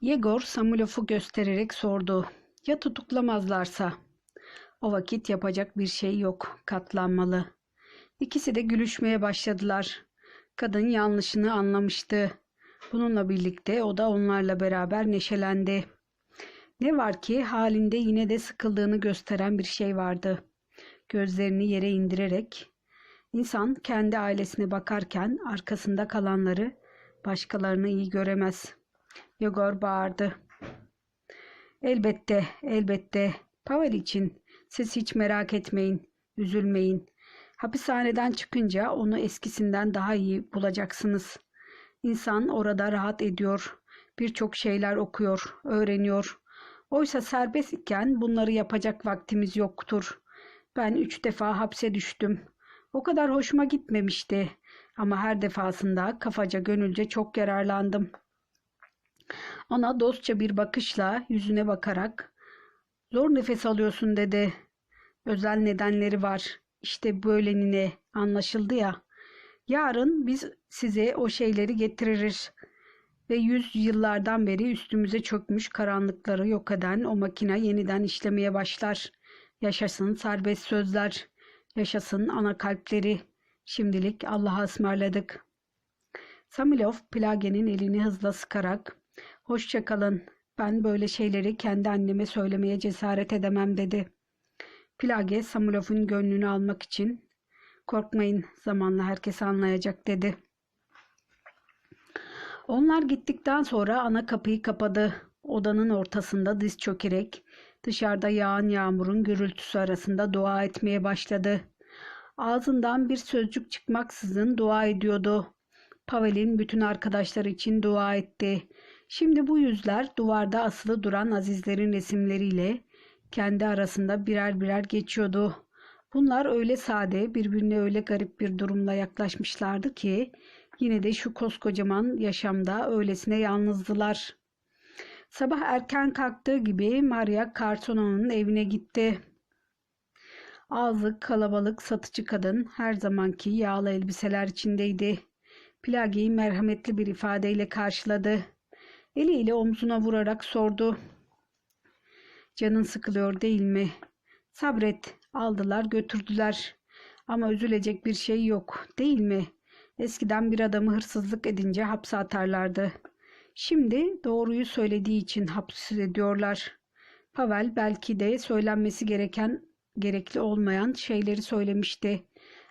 Yegor Samulov'u göstererek sordu. Ya tutuklamazlarsa? O vakit yapacak bir şey yok, katlanmalı. İkisi de gülüşmeye başladılar. Kadın yanlışını anlamıştı. Bununla birlikte o da onlarla beraber neşelendi. Ne var ki halinde yine de sıkıldığını gösteren bir şey vardı. Gözlerini yere indirerek insan kendi ailesine bakarken arkasında kalanları başkalarını iyi göremez. Yegor bağırdı. Elbette, elbette. Pavel için siz hiç merak etmeyin, üzülmeyin. Hapishaneden çıkınca onu eskisinden daha iyi bulacaksınız. İnsan orada rahat ediyor, birçok şeyler okuyor, öğreniyor. Oysa serbest iken bunları yapacak vaktimiz yoktur. Ben üç defa hapse düştüm. O kadar hoşuma gitmemişti. Ama her defasında kafaca gönülce çok yararlandım. Ona dostça bir bakışla yüzüne bakarak zor nefes alıyorsun dedi. Özel nedenleri var. İşte böyle nine anlaşıldı ya. Yarın biz size o şeyleri getiririz. Ve yüz yıllardan beri üstümüze çökmüş karanlıkları yok eden o makine yeniden işlemeye başlar. Yaşasın serbest sözler. Yaşasın ana kalpleri. Şimdilik Allah'a ısmarladık. Samilov Plage'nin elini hızla sıkarak Hoşça kalın. Ben böyle şeyleri kendi anneme söylemeye cesaret edemem dedi. Plage Samulov'un gönlünü almak için korkmayın zamanla herkes anlayacak dedi. Onlar gittikten sonra ana kapıyı kapadı. Odanın ortasında diz çökerek dışarıda yağan yağmurun gürültüsü arasında dua etmeye başladı. Ağzından bir sözcük çıkmaksızın dua ediyordu. Pavel'in bütün arkadaşları için dua etti. Şimdi bu yüzler duvarda asılı duran azizlerin resimleriyle kendi arasında birer birer geçiyordu. Bunlar öyle sade, birbirine öyle garip bir durumla yaklaşmışlardı ki yine de şu koskocaman yaşamda öylesine yalnızdılar. Sabah erken kalktığı gibi Maria Cartona'nın evine gitti. Ağzı kalabalık satıcı kadın her zamanki yağlı elbiseler içindeydi. Plagi'yi merhametli bir ifadeyle karşıladı. Eliyle omzuna vurarak sordu. Canın sıkılıyor değil mi? Sabret. Aldılar götürdüler. Ama üzülecek bir şey yok değil mi? Eskiden bir adamı hırsızlık edince hapse atarlardı. Şimdi doğruyu söylediği için hapis ediyorlar. Pavel belki de söylenmesi gereken, gerekli olmayan şeyleri söylemişti.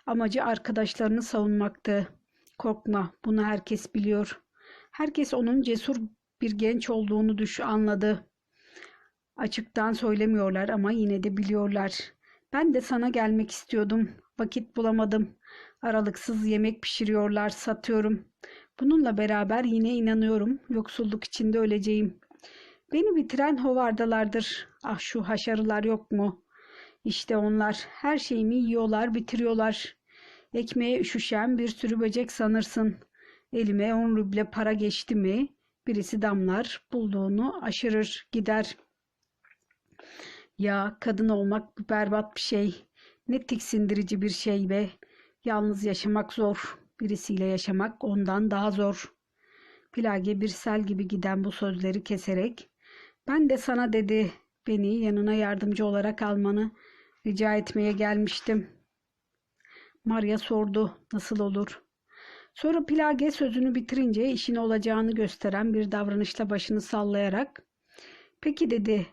Amacı arkadaşlarını savunmaktı. Korkma, bunu herkes biliyor. Herkes onun cesur bir genç olduğunu düş anladı. Açıktan söylemiyorlar ama yine de biliyorlar. Ben de sana gelmek istiyordum. Vakit bulamadım. Aralıksız yemek pişiriyorlar, satıyorum. Bununla beraber yine inanıyorum yoksulluk içinde öleceğim. Beni bitiren hovardalardır. Ah şu haşarılar yok mu? İşte onlar her şeyimi yiyorlar, bitiriyorlar. Ekmeğe üşüşen bir sürü böcek sanırsın. Elime on ruble para geçti mi birisi damlar bulduğunu aşırır gider. Ya kadın olmak berbat bir şey. Ne tiksindirici bir şey be. Yalnız yaşamak zor. Birisiyle yaşamak ondan daha zor. Plage bir sel gibi giden bu sözleri keserek ben de sana dedi beni yanına yardımcı olarak almanı rica etmeye gelmiştim. Maria sordu nasıl olur? Sonra Plage sözünü bitirince işin olacağını gösteren bir davranışla başını sallayarak peki dedi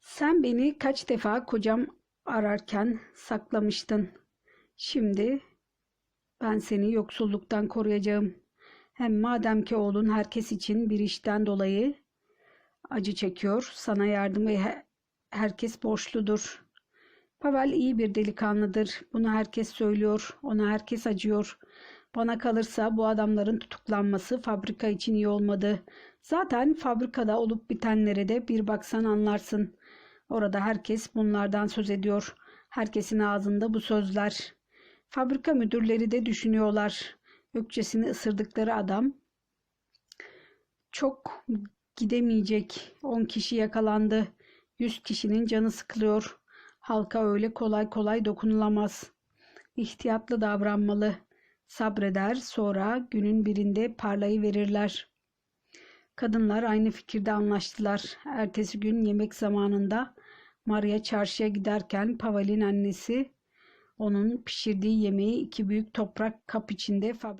sen beni kaç defa kocam ararken saklamıştın. Şimdi ben seni yoksulluktan koruyacağım. Hem madem ki oğlun herkes için bir işten dolayı acı çekiyor, sana yardımı herkes borçludur. Pavel iyi bir delikanlıdır. Bunu herkes söylüyor. Ona herkes acıyor. Bana kalırsa bu adamların tutuklanması fabrika için iyi olmadı. Zaten fabrikada olup bitenlere de bir baksan anlarsın. Orada herkes bunlardan söz ediyor. Herkesin ağzında bu sözler. Fabrika müdürleri de düşünüyorlar. Ökçesini ısırdıkları adam çok gidemeyecek. On kişi yakalandı. Yüz kişinin canı sıkılıyor. Halka öyle kolay kolay dokunulamaz. İhtiyatlı davranmalı. Sabreder, sonra günün birinde parlayıverirler. Kadınlar aynı fikirde anlaştılar. Ertesi gün yemek zamanında Maria çarşıya giderken Pavel'in annesi onun pişirdiği yemeği iki büyük toprak kap içinde fabrik